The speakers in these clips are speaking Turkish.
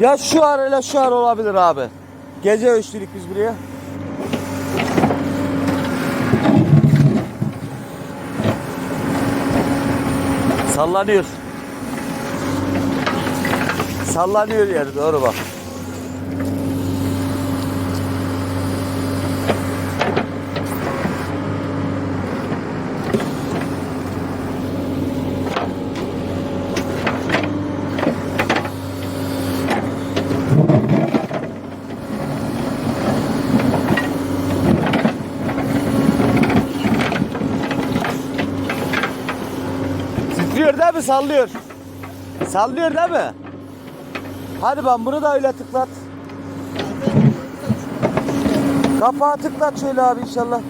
Ya şu ar ile şu ar olabilir abi. Gece ölçtük biz buraya. Sallanıyor. Sallanıyor yeri doğru bak. Titriyor değil mi? Sallıyor. Sallıyor değil mi? Hadi ben bunu da öyle tıklat. Kapağı tıklat şöyle abi inşallah.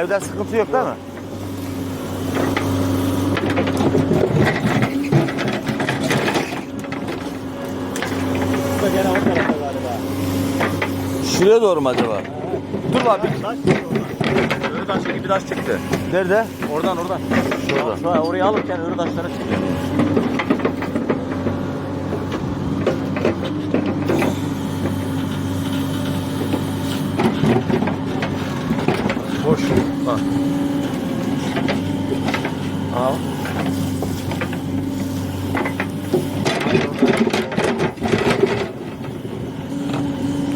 Evde sıkıntı yok değil mi? Bu da gene o tarafta galiba. Şuraya doğru mu acaba? Dur bak bir... Taş taşı gibi taş çıktı. Nerede? Oradan oradan. Şurada. Şu an oraya alırken ölü taşlara çıktı.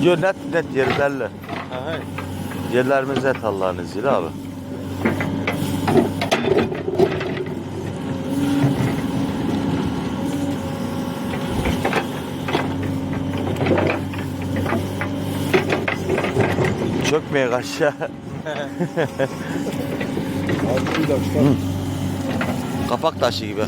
Diyor net net yeri belli. Aha. Yerlerimiz net Allah'ın izniyle abi. Çökmeye aşağı. Kapak taşı gibi.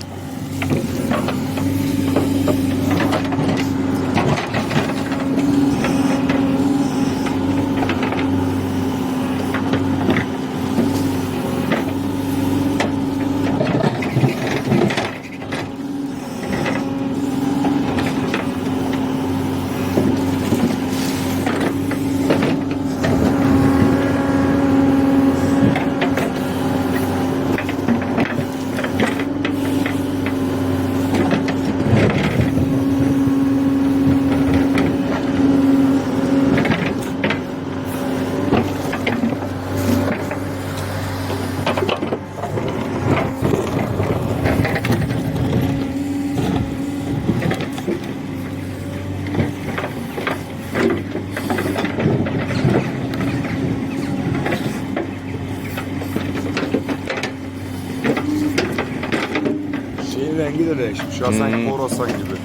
Rengi de değişmiş. An sanki Hmm. Borasan gibi.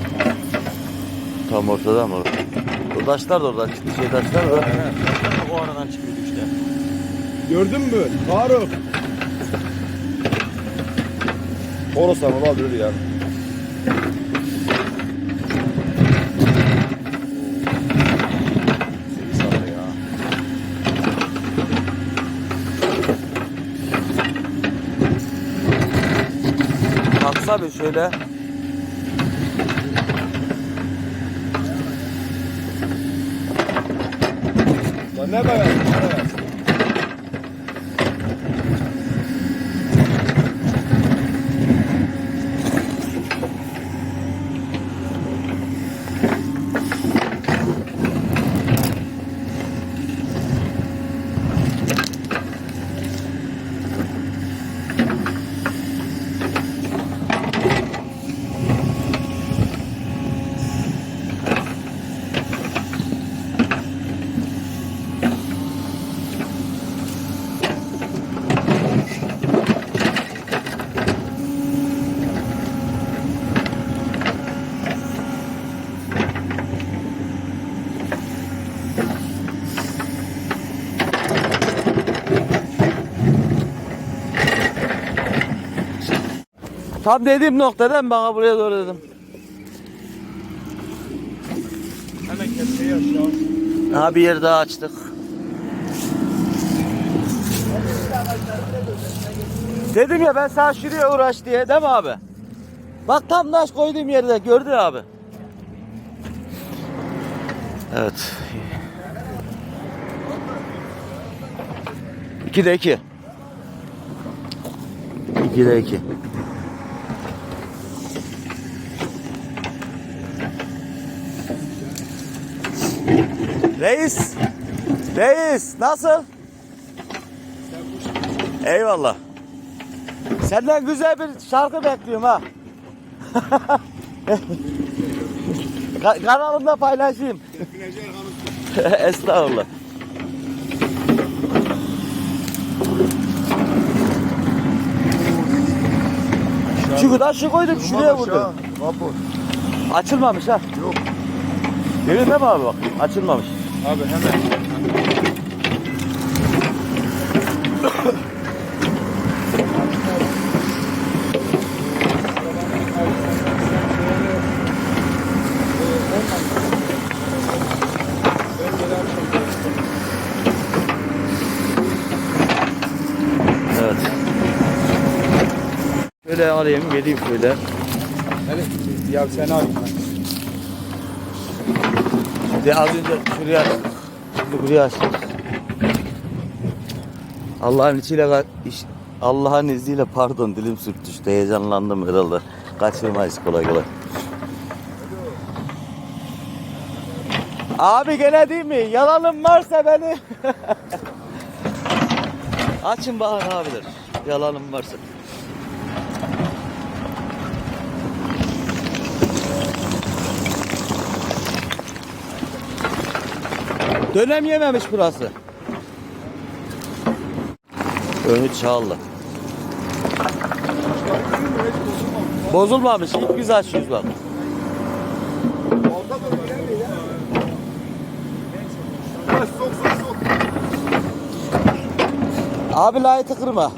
Tam ortada mı? O taşlar da oradan çıktı. Şey taşlar da. O aradan çıkıyordu işte. Gördün mü? Faruk. Borasan olabilir yani. Seni sana ya. Bir şöyle. Ne beyaz? Tam dediğim noktadan bana buraya doğru dedim. Hemen keseyi aşağı. Ha bir yer daha açtık. Dedim ya ben sana şuraya uğraş diye değil mi abi? Bak tam taş koyduğum yerde gördün abi. Evet. İki de iki. İki de iki. Reis. Reis nasıl? Eyvallah. Senden güzel bir şarkı bekliyorum ha. Ka- kanalımda paylaşayım. Estağfurullah. Kadar şu koydum şuraya vurdum. Vapur. Açılmamış ha. Yok. Değil mi abi bak? Açılmamış. Abi hemen. Evet. Böyle alayım, geleyim şöyle. Hadi. Ya sen abi. De az önce şuraya şimdi buraya açtım. Allah'ın içiyle Allah'ın izniyle pardon dilim sürtüştü. Heyecanlandım herhalde. Kaçırmayız kolay kolay. Abi gene değil mi? Yalanım varsa beni. Açın bakın abiler. Yalanım varsa. Dönem yememiş burası. Önü çağlı. Bozulmamış. İlk biz açıyoruz bak. Abi layıtı kırma.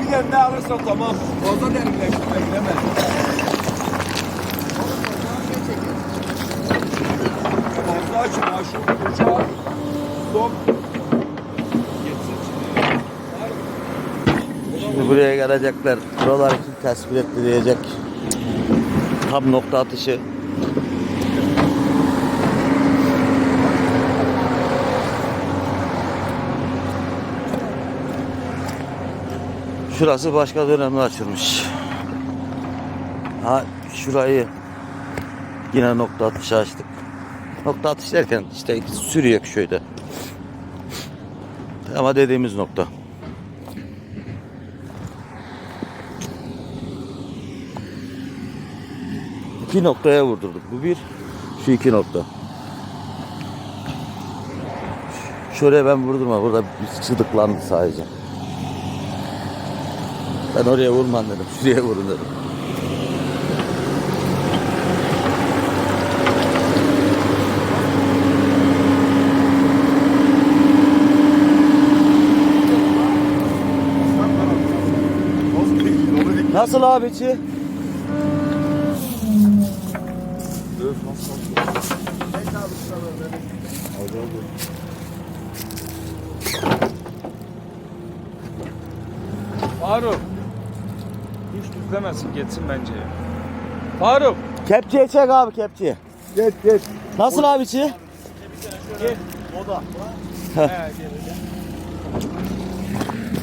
Bir tane alırsan tamam. Fazla derinleştirme bilemez. Açma şu uçağı. Stop. Şimdi buraya gelecekler. Buralar kim tespit etti diyecek. Tam nokta atışı. Şurası başka dönemde açılmış. Ha şurayı yine nokta atışı açtık. Nokta atış derken işte sürüyor şöyle. Ama dediğimiz nokta. İki noktaya vurdurduk. Bu bir, şu iki nokta. Şuraya ben vurdurma. Burada bir çıdıklandı sadece. Ben oraya vurmam dedim. Şuraya vurun dedim. Nasıl abi içi? Öf nasıl? Faruk. Hiç düzlemesin geçsin bence ya. Faruk. Kepçeye çek abi kepçeye. Geç geç. Nasıl abi içi? Gel. O da. He gel.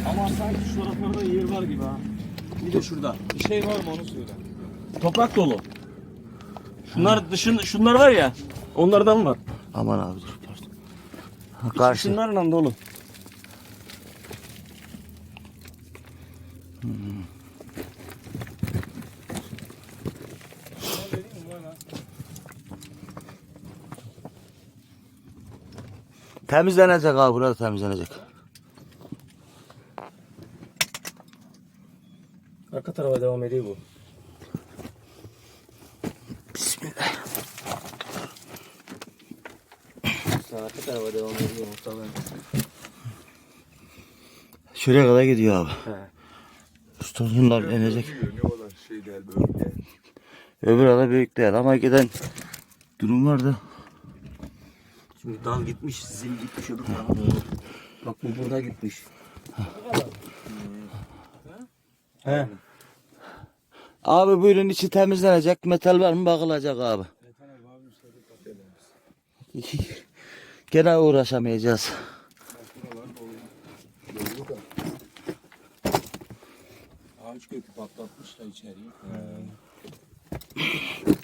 Ama sanki şu taraflarda yer var gibi ha. Bir de şurada. Bir şey var mı onu söyle. Toprak dolu. Şunlar dışın şunlar var ya. Onlardan var. Aman abi dur. pardon. Ha, Karşı. Şunlarla dolu. Temizlenecek abi burada temizlenecek. Arka tarafa devam ediyor bu. Bismillah. Arka tarafa devam ediyor muhtemelen. Şuraya kadar gidiyor abi. He. Şu tosunlar inecek. Ne olan şey değil böyle. Öbür arada büyük değil ama giden durum var da. Şimdi dal gitmiş, zil gitmiş öbür tarafa. Bak bu burada gitmiş. He. Abi buyurun içi temizlenecek. Metal var mı bakılacak abi. Gene uğraşamayacağız. Ağaç kökü patlatmış da içeriye.